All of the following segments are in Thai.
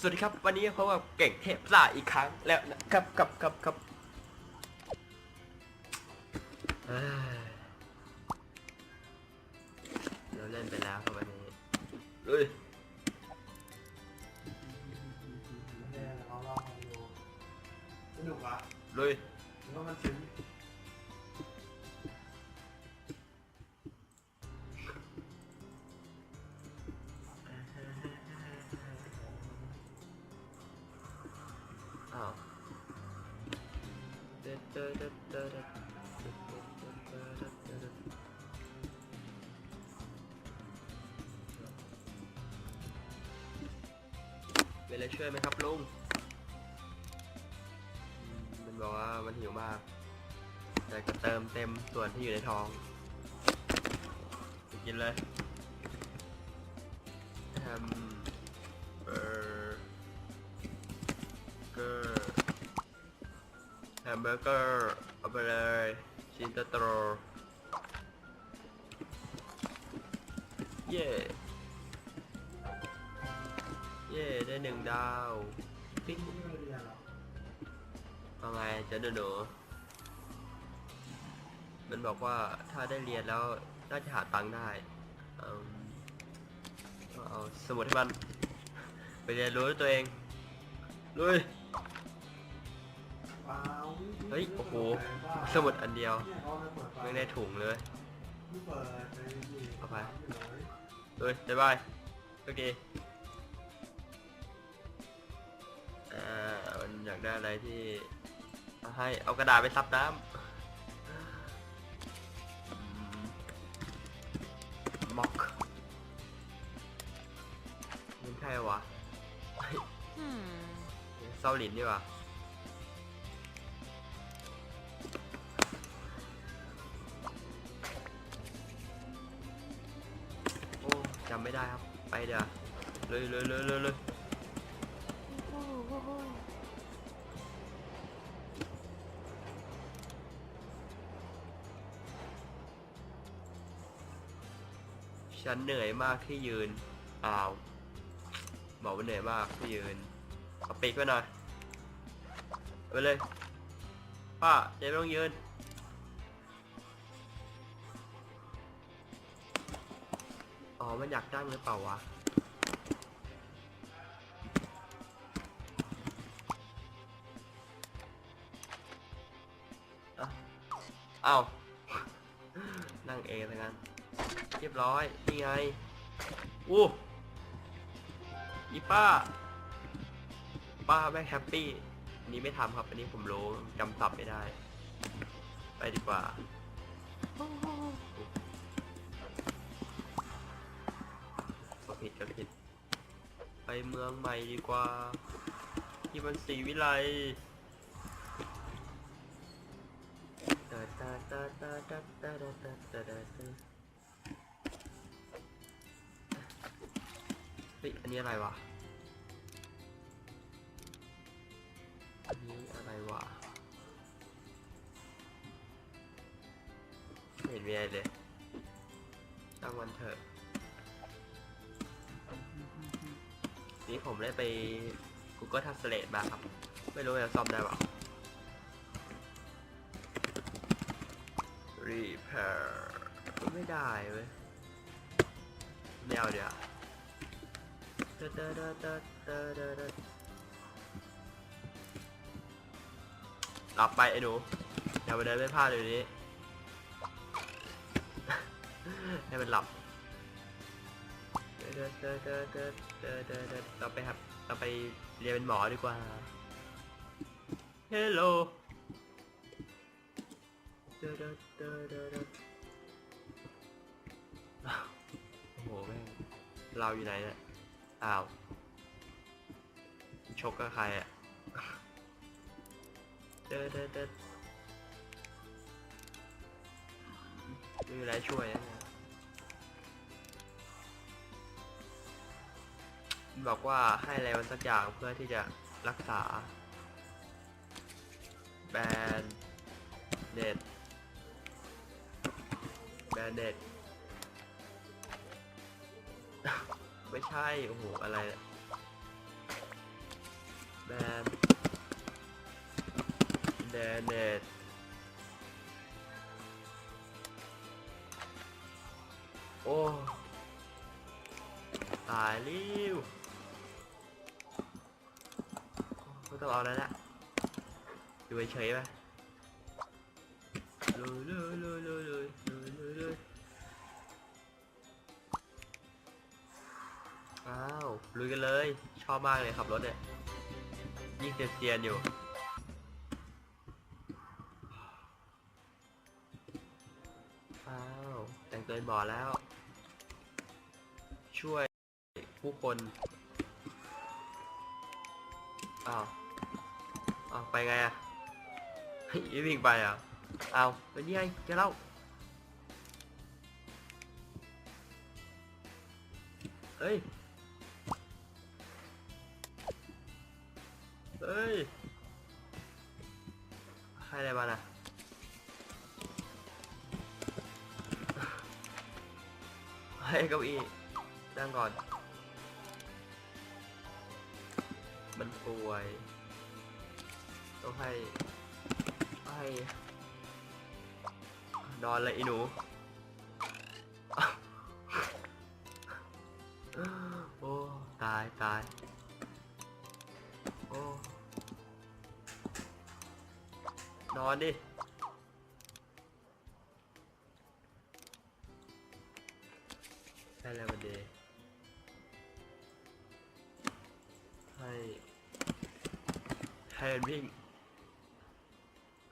สวัสดีครับ วันนี้พบกับเก่งเทพซ่าอีกครั้งแล้วนะครับกับกับกับเอ้ยเราเล่นไปแล้วครับวันนี้ลุยเนี่ยเราลองดูสนุกอะลุยหรือว่ามันซึ้ง เวลาช่วยไหมครับลุงมันบอกว่ามันหิวมากอยากจะเติมเต็มส่วนที่อยู่ในท้องกินเลยแฮมเบอร์เกอร์แฮมเบอร์เกอร์เอาไปเลยชิ้นโตๆเย่ ด้หนึ่งดาวปิ๊งไม่ได้เรียนหรอเอาไงเจะหนูมันบอกว่าถ้าได้เรียนแล้วน่าจะหาตังค์ได้เอาเอาสมุดให้มัน ไปเรียนรู้ด้วยตัวเองลุยเฮ้ยโอ้โหสมุดอันเดียวไม่ได้ถุงเลยไม่เปิดไปดิเอาไปลุยบ๊ายบายโอเค มันอยากได้อะไรที่เอาให้เอากระดาษไปซับน้ำม็อกไม่ใช่วะเศร้าหลินดีกว่าโอ้จำไม่ได้ครับ ไปเดี๋ยวเลยเลยเลยเลยเลย ฉันเหนื่อยมากที่ยืนอ้าวบอกว่าเหนื่อยมากที่ยืนเอาปีกไว้หน่อยเอาไปเลยป้าเดี๋ยวไม่ต้องยืนอ๋อมันอยากได้หรือเปล่าวะ รียบร้อย นี่ไง อู้อีป้า ป้าแม่งแฮปปี้อันนี้ไม่ทำครับ อันนี้ผมรู้จำศัพท์ไม่ได้ ไปดีกว่า ก็ผิดก็ผิด ไปเมืองใหม่ดีกว่า ที่มันสีวิไลตาตาตาตาตาตาตาตา ฮ้ยอันนี้อะไรวะอันนี้อะไรวะไม่เห็นมีอะไรเลยตั้งวันเถอะนี่ผมได้ไป Google Translate มาครับ ไม่รู้จะซ่อมได้เปล่า Repair ไม่ได้เว้ยไม่เอาเดี๋ยว หลับไปไอ้หนูอย่าไปเดินไม่พลาดเลยนี้ ให้มันหลับเดินเดินเดินเดินเดินเดินเดินเราไปครับเราไปเรียนเป็นหมอดีกว่าเดินเดินเดินเดินเดินอ้าวโอ้โหแม่งเราอยู่ไหนเนี่ย อ้าว ชกกับใครอะ เดินเดินเดินไม่มีอะไรช่วยนะเนี่ยบอกว่าให้อะไรมันสักอย่างเพื่อที่จะรักษา แบนเด็ดแบนเด็ด ไม่ใช่ โอ้โห อะไรแบนแดนเนโอ้ ตายริ้วก็ต้องเอาแล้วแหละอยู่เฉยๆไปลุลุลุลุ ลุยกันเลย ชอบมากเลยขับรถเนี่ยยิ่งเซียนๆอยู่อ้าวแต่งเกินบ่อแล้ว ช่วยผู้คนอ้าวอ้าวไปไงอะเฮ้ยวิ่งไปอะอ้าวเป็นยังไงเจะเล่าเฮ้ย เฮ้ยให้อะไรมาน่ะให้เก้าอี้นั่งก่อน มันป่วย ต้องให้ ให้ นอนเลยอ้หนูโอ้ ตายตาย อนดิ ให้แล้ววันเดย์ให้ให้มันวิ่ง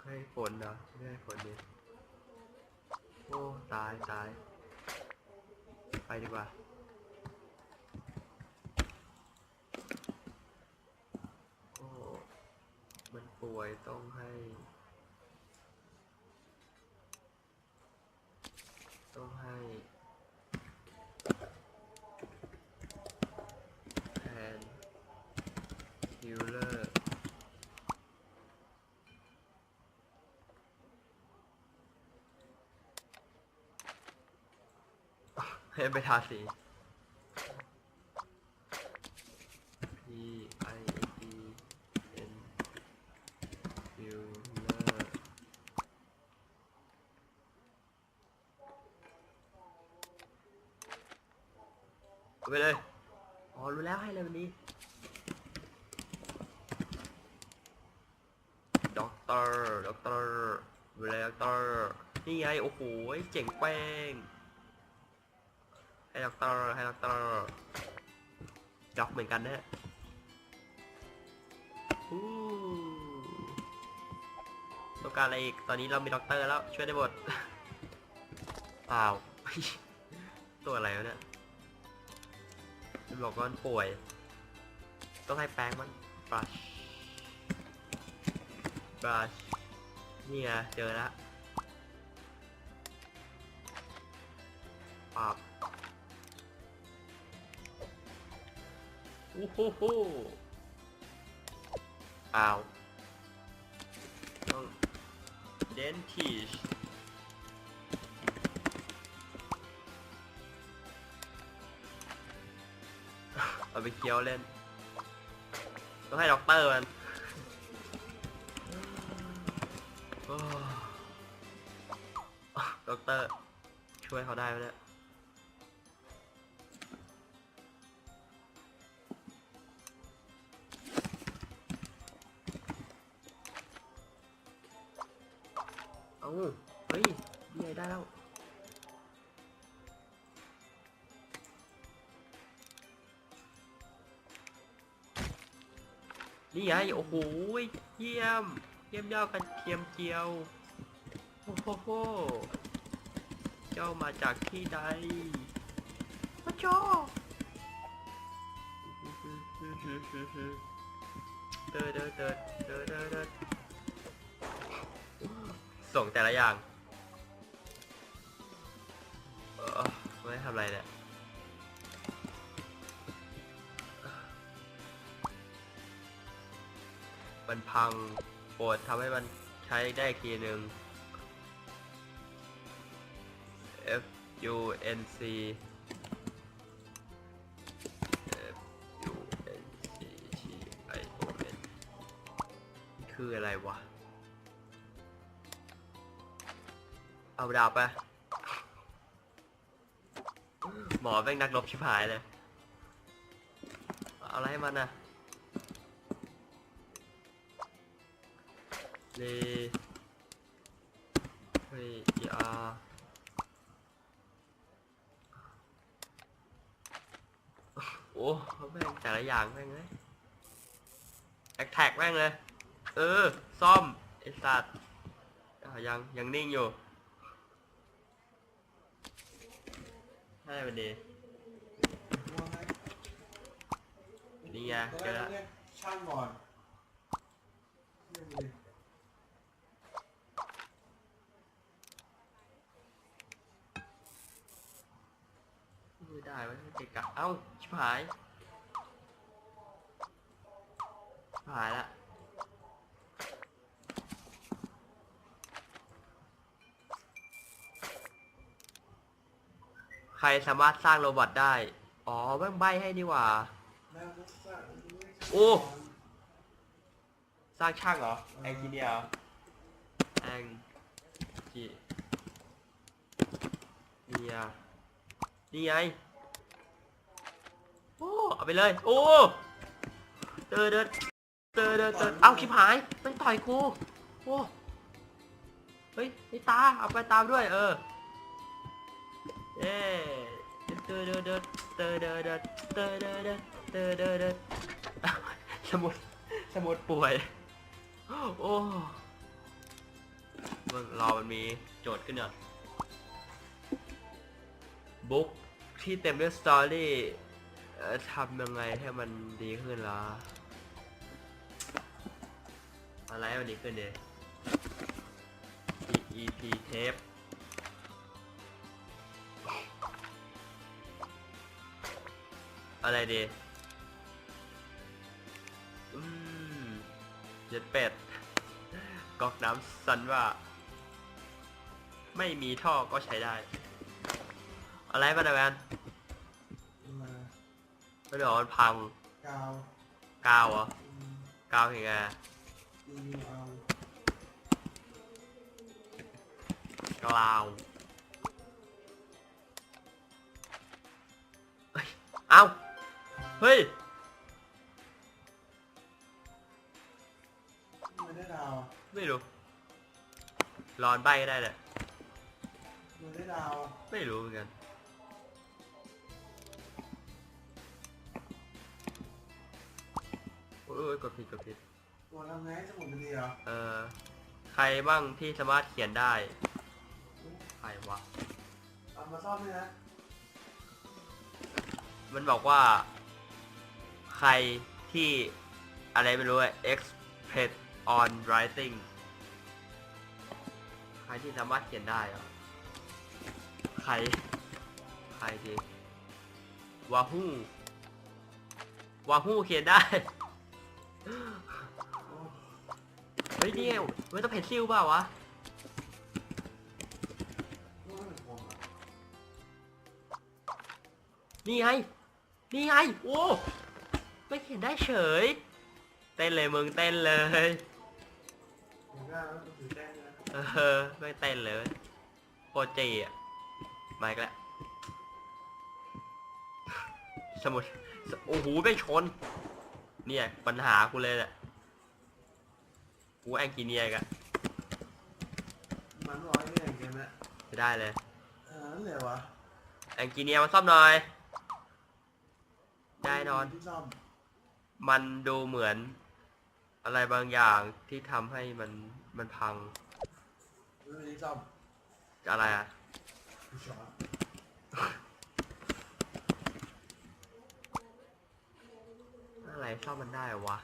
ให้ฝนเหรอไม่ให้ฝนดิ โอ้ ตายตาย ไปดีกว่าโอ้มันป่วยต้องให้ ต้องให้แทนฮิลเลอร์ ให้ไปทาสี P I D N Healer เอาไปเลย อ๋อ รู้แล้วให้เลยวันนี้ด็อกเตอร์ด็อกเตอร์เวลาด็อกเตอร์นี่ไง โอ้โห เจ๋งแป้ง ให้ด็อกเตอร์ให้ด็อกเตอร์ด็อกเหมือนกันนะอู้ต้องการอะไรอีก ตอนนี้เรามีด็อกเตอร์แล้ว ช่วยได้หมดอ้าตัวอะไรวะเนี่ยบอกว่ามันป่วย ต้องให้แป้งมัน brush brush นี่ไงเจอแล้วปับ อู้หูหูอ้าวต้อง dentist เอาไปเคี้ยวเล่น ต้องให้ด็อกเตอร์มันด็อกเตอร์ ช่วยเขาได้ไหมเนี่ย อเฮ้ยนี่ไงได้แล้วนี่ไงโอ้โหเยี่ยม เยี่ยมยอดกันเทียมเจียว โอ้โห เจ้ามาจากที่ใดพระเจ้าเดินเดินเดินเดินเดิน ส่งแต่ละอย่างเออไม่ทำอะไรเนี่ยมันพังโปรดทำให้มันใช้ได้อีกทีหนึ่ง F U N C F U N C T I O N คืออะไรวะ เอาดาบไป หมอแม่งนักรบชิบหายเลย เอาอะไรให้มันนะเลเฮ้ยอีอาโอ้แม่งแต่ละอย่างแม่งเลยแอคแท็กแม่งเลย เออ ซ่อมไอสัตว์ยังยังนิ่งอยู่ ให้ไปดีเรียาเจอแล้วช่างก่อนไม่ได้ไม่เกะกะเอ้าชิบหาย หายละ รสามารถสร้างโรบอทได้ อ๋อแม่งใบให้นี่หว่าแล้วก็สร้างเรียกช่างโอ้ก่นสร้างช่างเหรอเออแองจีเนียร์แองจีเนียร์นี่ไง โอ้ เอาไปเลย โอ้เดินเดินเดินเดินเดินเอ้าชิบหาย มันต่อยกู โอ้ เฮ้ยไอ้ตา เอาไปตามด้วย เออ เย้เตอร์ดดเตอร์เดอร์เดอร์เตอร์เดอร์เดอร์เตอร์เดอร์เดอร์สมุดสมุดป่วย โอ้มึรอมันมีโจทย์ขึ้นอะบุ๊กที่เต็มด้วยสตอรี่ทำยังไงให้มันดีขึ้นล่ะอะไรมันดีขึ้นเด EP tape อะไรดีอืมเจ็ดเป็ดก๊อกน้ำสันว่า ไม่มีท่อก็ใช้ได้ อะไรบ้างนะแวนมาไม่ได้บอกมันพังกาวกาวเหรออืมกาวยังไงรีวิวเอากลาว เฮ้ย ไม่ได้ดาวไม่รู้รอนใบก็ได้แหละ ไม่ได้ดาวไม่รู้เหมือนกัน โอ้ยกดผิดกดผิด ตัวทำไงให้สมุนมันดีเหรอเออใครบ้างที่สามารถเขียนได้ ใครวะ เอามาซ่อมด้วยนะ มันบอกว่าใค รที่อะไรไม่รู้อะ expert on writing ใครที่สามารถเขียนได้เหรอใคร ใครดีวาฮูวาฮูเขียนได้ เฮ้ยเนี่ยไม่ต้องเพนซิลเปล่าวะ นี่ไง นี่ไง โอ้ ไม่เขียนได้เฉย เต้นเลยมึงเต้นเลยเดี๋ยวก็แล้วถือแต้มนะเออไม่เต้นเลยโคตรจีอะมาอีกแล้วสมุดสโอ้โหไม่ชน เนี่ยปัญหากูเลยแหละกูแองกิเนียกอะมันร้อยเนี่ยอย่างเงี้ยนะจะได้เลย เออนั่นแหละวะแองกิเนียมาซ่อมหน่อย ได้นอน ที่ซ่อม มันดูเหมือน อะไรบางอย่างที่ทำให้มันมันพังไม่เป็นที่ซ่อมอะไรอะที่ช็อตอะไรซ่อมมันได้เหรอวะ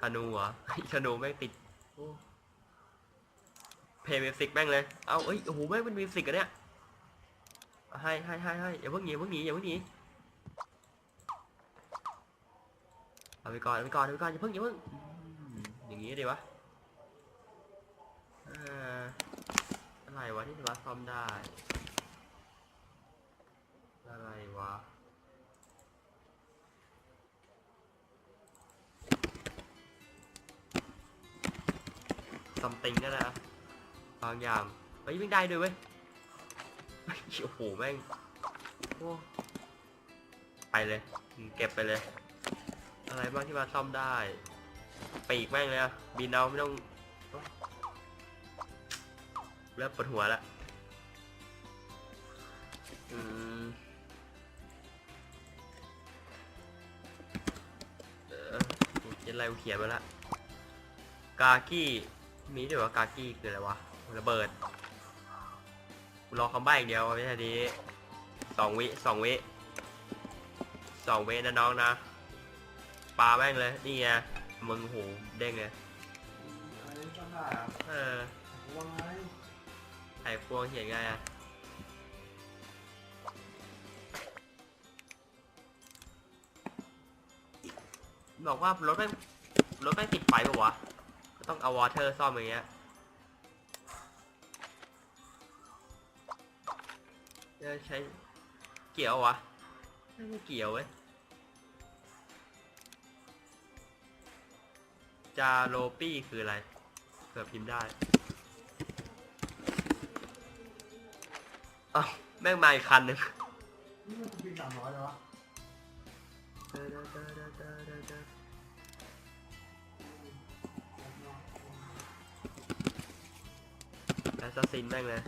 ธนูเหรอ ธนูแม่งติดโอ้เพย์มิวสิกแม่งเลย เอาเอ้ย โอ้โห แม่งเป็นมิวสิกอะเนี่ย ให้ให้ให้ให้อย่าเพิ่งหนีอย่าเพิ่งหนีอย่าเพิ่งหนี เอาไปก่อนเอาไปก่อนเอาไปก่อนอย่าเพิ่งอย่าเพิ่งอย่างงี้ดีวะอะไรวะที่สามารถซ่อมได้ อะไรวะซัมติงก็ได้นะบางอย่างเฮ้ยวิ่งได้ด้วยเว้ยโอ้โหแม่งโอ้ไปเลย เก็บไปเลย อะไรบ้างที่มาซ่อมได้ ปีกแม่งเลยอะบินเอาไม่ต้องเริ่มปวดหัวละอืมเออกูเขียนอะไรกูเขียนมาละกากี้มีด้วยวะกากี้คืออะไรวะระเบิดกูรอคำใบ้อย่างเดียวไม่ใช่ดีสองวิสองวิสองวินะน้องนะ ปลาแม่งเลย นี่ไงมึงโหเด้งเลยอันนี้ต้องได้อะเออว่าไงไอ้พวงเขียนไงอะบอกว่ารถแม่งรถแม่งติดไฟปะวะก็ต้องเอาวอเตอร์ซ่อมอย่างเงี้ยจะใช้เกี่ยววะไม่เกี่ยวเว้ย จาโรปี้คืออะไรเผื่อพิมพ์ได้อ้าวแม่งมาอีกคันหนึ่งนี่มันปีสามร้อยเลยวะแอสซัสซินแม่งเลย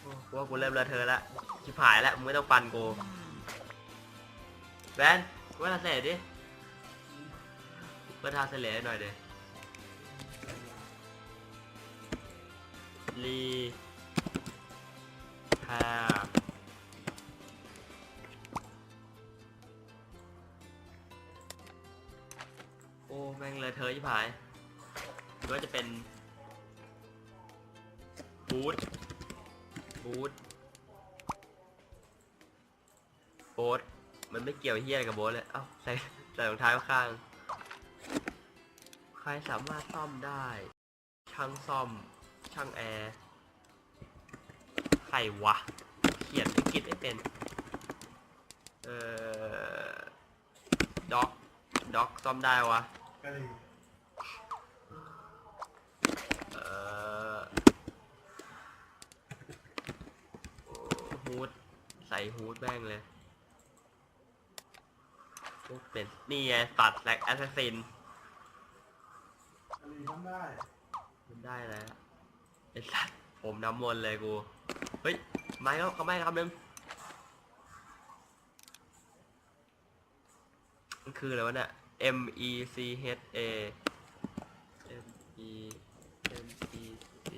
โอ้กูว่ากูเริ่มเลอะเทอะละชิบหายแล้วมึงไม่ต้องฟันกูแวนกูว่าทาเสร็จดิ เปิดทาเสร็จหน่อยเดี๋ยรีแพโอ้ แม่งเลยเธอะชิบหายหรือว่าจะเป็น บูทบูทโบ๊ทมันไม่เกี่ยวเฮียอะไรกับโบ๊ทเลย เอ้า ใส่ใส่รองเท้าข้าง ครสามารถซ่อมได้ ช่างซ่อม ช่างแอร์ใครวะ เขียนอังกฤษไม่เป็น เอ่อ ด็อก ด็อกซ่อมได้วะกะหรี่เอ่อฮูดใส่ฮูดแม่งเลย เป็น นี่ไงตัดแลกแอสซัสซิน กะหรี่ต้องได้มันได้แล้วไอ้สัตว์ผมน้ำมนต์เลยกู เฮ้ย ไม่แล้วเขาไม่คำนึงมันคืออะไรวะเนี่ย M E C H A M E M E C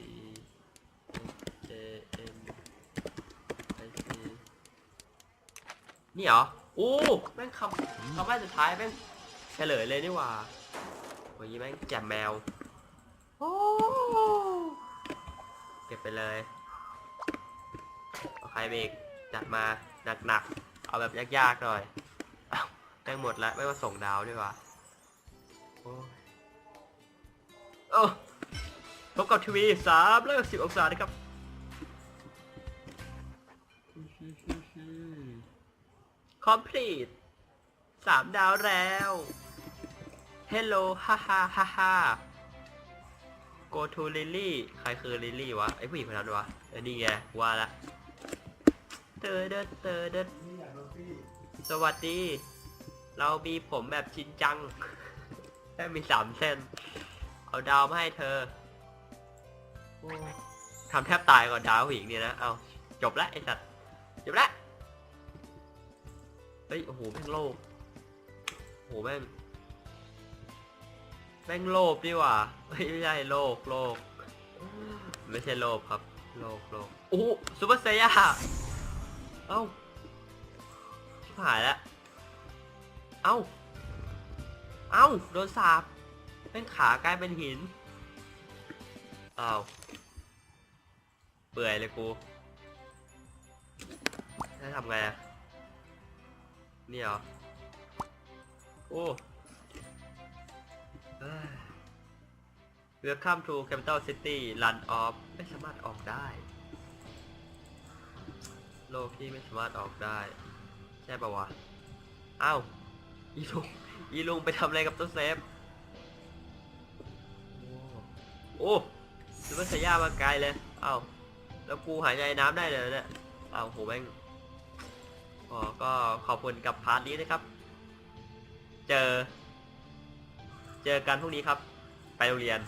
H A M I C นี่เหรอโอ้แม่งคำคำใบ้สุดท้ายแม่งเฉลยเลยนี่หว่าโอ้ยแม่งแจ่มแมว โอ้เก็บไปเลยเอาใครเบรกจัดมาหนักๆ เอาแบบยากๆหน่อยอ้าแม่งหมดแล้วไม่มาส่งดาวดีกว่าโอ้โอ้พบกับทีวีสามร้อยสิบองศานะครับ complete สามดาวแล้ว hello ฮ่าฮ่าฮ่าฮ่า go to lily ใครคือลิลี่วะไอผู้หญิงคนนั้นวะเออนี่ไงว่าละเตอเดดเตอเดดนี่อสวัสดี เรามีผมแบบชินจังแค่มีสามเส้น เอาดาวมาให้เธอทำแทบตายก่อนดาวผู้หญิงเนี่ยนะ เอาจบละไอสัตว์จบละเฮ้ยโอ้โหแม่งโลภโอ้โหแม่ง แม่งโลภดีหว่าเฮ้ยไม่ใช่โลกโลกไม่ใช่โลภครับ โลกโลกโอ้โหซูเปอร์เซียเอ้าชิบหายแล้วเอ้าเอ้าโดนสาบแม่งขากลายเป็นหินเอ้าเปื่อยเลยกูจะทำไงอะนี่เหรอโอ้ เรือข้ามทูแคมเตอร์ซิตี้ลันออฟไม่สามารถออกได้ โลกที่ไม่สามารถออกได้ ใช่ปะวะอ้าวอีลุงอีลุงไปทำอะไรกับตัวเซฟ โอ้ซูเปอร์สยามาไกลเลย เอ้า แล้วกูหายใจน้ำได้เลยเนี่ย เอ้าโหแม่งก็ขอบคุณกับพาร์ทนี้นะครับ เจอ เจอกันพรุ่งนี้ครับ ไปโรงเรียน